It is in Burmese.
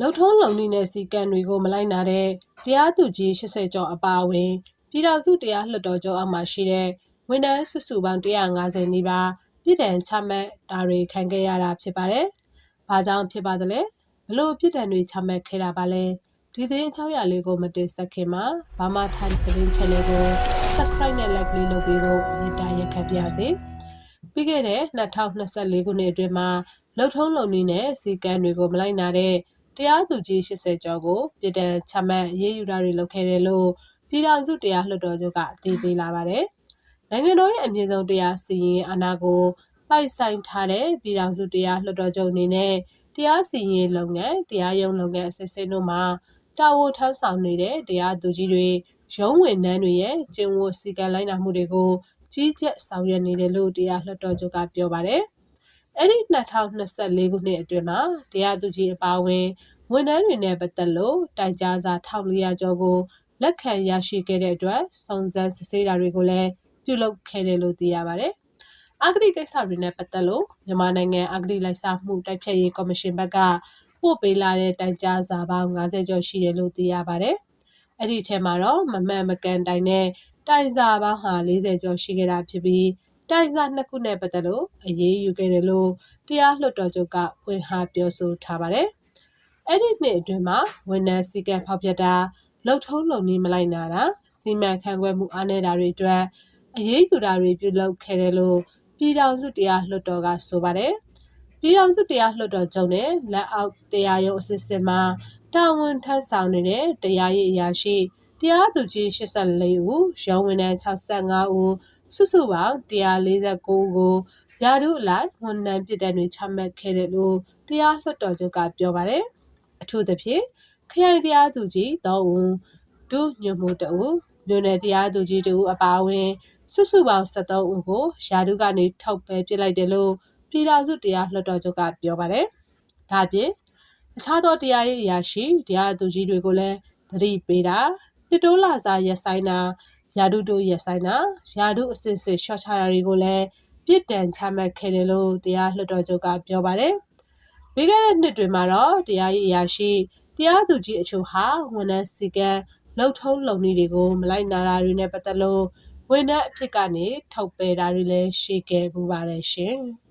လုံထုံးလုံနည်းနဲ့စီကံတွေကိုမလိုက်နာတဲ့တရားသူကြီး80ကျော်အပါအဝင်ပြည်ထောင်စုတရားလွှတ်တော်ချုပ်အောက်မှာရှိတဲ့ဝန်ထမ်းစုစုပေါင်း150နီးပါးပြည်ဒဏ်ချမှတ်တာတွေခံခဲ့ရတာဖြစ်ပါတယ်။ဘာကြောင့်ဖြစ်ပါသလဲ။ဘလို့ပြည်ဒဏ်တွေချမှတ်ခဲ့တာပါလဲ။ဒီသတင်းအကြောင်းအရာလေးကိုမတင်ဆက်ခင်မှာဘာမှ Times သတင်း channel ကို subscribe နဲ့ like လေးလုပ်ပြီးတော့မေတ္တာရက်ခတ်ပါစေ။ပြီးခဲ့တဲ့2024ခုနှစ်အတွင်းမှာလုံထုံးလုံနည်းနဲ့စီကံတွေကိုမလိုက်နာတဲ့ တရားသူကြီး80ကျော်ကို ပြည်ဒဏ်ချမှတ်ရေးယူတာတွေ လုပ်ခဲ့တယ်လို့ ပြည်ထောင်စုတရားလွှတ်တော်ချုပ်ကအတည်ပြုလာပါတယ်။နိုင်ငံတော်ရဲ့ အမြင့်ဆုံးတရားစီရင်အာဏာကို ပိုက်ဆိုင်ထားတဲ့ ပြည်ထောင်စုတရားလွှတ်တော်ချုပ်အနေနဲ့ တရားစီရင်လုပ်ငန်း တရားရုံးလုပ်ငန်းအစစ်အစစ်တို့မှာ တာဝန်ထမ်းဆောင်နေတဲ့ တရားသူကြီးတွေ ရုံးဝင်နှန်းတွေရဲ့ ကျင့်ဝတ်စည်းကမ်းလိုက်နာမှုတွေကို ကြီးကြပ်ဆောင်ရွက်နေတယ်လို့ တရားလွှတ်တော်ချုပ်က ပြောပါတယ်။ အဲ့ဒီ2024ခုနှစ်အတွင်းမှာတရားသူကြီးအပါအဝင်ဝန်ထမ်းတွေနဲ့ပတ်သက်လို့တိုင်ကြားစာ1400ကျော်ကိုလက်ခံရရှိခဲ့တဲ့အတွက်စုံစမ်းစစ်ဆေးတာတွေကိုလည်းပြုလုပ်ခဲ့တယ်လို့သိရပါတယ်။အဂတိကိစ္စတွေနဲ့ပတ်သက်လို့မြန်မာနိုင်ငံအဂတိလိုက်စားမှုတိုက်ဖျက်ရေးကော်မရှင်ဘက်ကပို့ပေးလာတဲ့တိုင်ကြားစာပေါင်း90ကျော်ရှိတယ်လို့သိရပါတယ်။အဲ့ဒီထဲမှာတော့မမှန်မကန်တိုင်တဲ့တိုင်စာပေါင်းဟာ40ကျော်ရှိခဲ့တာဖြစ်ပြီး တိုင်စာနှစ်ခုနဲ့ပတ်သက်လို့အရေးယူခဲ့တယ်လို့တရားလွှတ်တော်ချုပ်ကဖွင့်ဟပြောဆိုထားပါတယ်။အဲ့ဒီနှစ်အတွင်းမှာဝန်ထမ်းစည်းကမ်းဖောက်ဖျက်တာလုံထုံးလုံနည်းမလိုက်နာတာစီမံခန့်ခွဲမှုအားနည်းတာတွေအတွက်အရေးယူတာတွေပြုလုပ်ခဲ့တယ်လို့ပြည်ထောင်စုတရားလွှတ်တော်ကဆိုပါတယ်။ပြည်ထောင်စုတရားလွှတ်တော်ချုပ်နဲ့လက်အောက်တရားရုံးအစစ်အစစ်မှာတာဝန်ထမ်းဆောင်နေတဲ့တရားရေးအရာရှိတရားသူကြီး84ဦးရုံးဝန်ထမ်း65ဦး စုစုပေါင်း149ဦးကိုရာထူးအလိုက်ဝန်ထမ်းပြည်တန်းတွေချမှတ်ခဲ့တယ်လို့တရားလွှတ်တော်ချုပ်ကပြောပါတယ်။အထူးသဖြင့်ခရိုင်တရားသူကြီး3ဦးဒုညွှန်မှု2ဦးမြို့နယ်တရားသူကြီး2ဦးအပါအဝင်စုစုပေါင်း73ဦးကိုရာထူးကနေထုတ်ပယ်ပြစ်လိုက်တယ်လို့ပြည်ထောင်စုတရားလွှတ်တော်ချုပ်ကပြောပါတယ်။ဒါ့အပြင်အခြားသောတရားရေးအရာရှိတရားသူကြီးတွေကိုလည်းသတိပေးတာနှစ်တိုးလာစာရက်ဆိုင်တာ ယာဒုတို့ရက်ဆိုင်တာယာဒုအစစ်စစ်ရှော့ချတာတွေကိုလည်းပြစ်ဒဏ်ချမှတ်ခဲ့တယ်လို့တရားလွှတ်တော်ချုပ်ကပြောပါတယ်။ပြီးခဲ့တဲ့နှစ်တွေမှာတော့တရားရေးအရာရှိတရားသူကြီးအချို့ဟာဝန်ထမ်းစည်းကမ်းလုံထုံးလုံနည်းတွေကိုမလိုက်နာတာတွေနဲ့ပတ်သက်လို့ဝန်ထမ်းအဖြစ်ကနေထုတ်ပယ်တာတွေလည်းရှိခဲ့ပူပါတယ်ရှင်။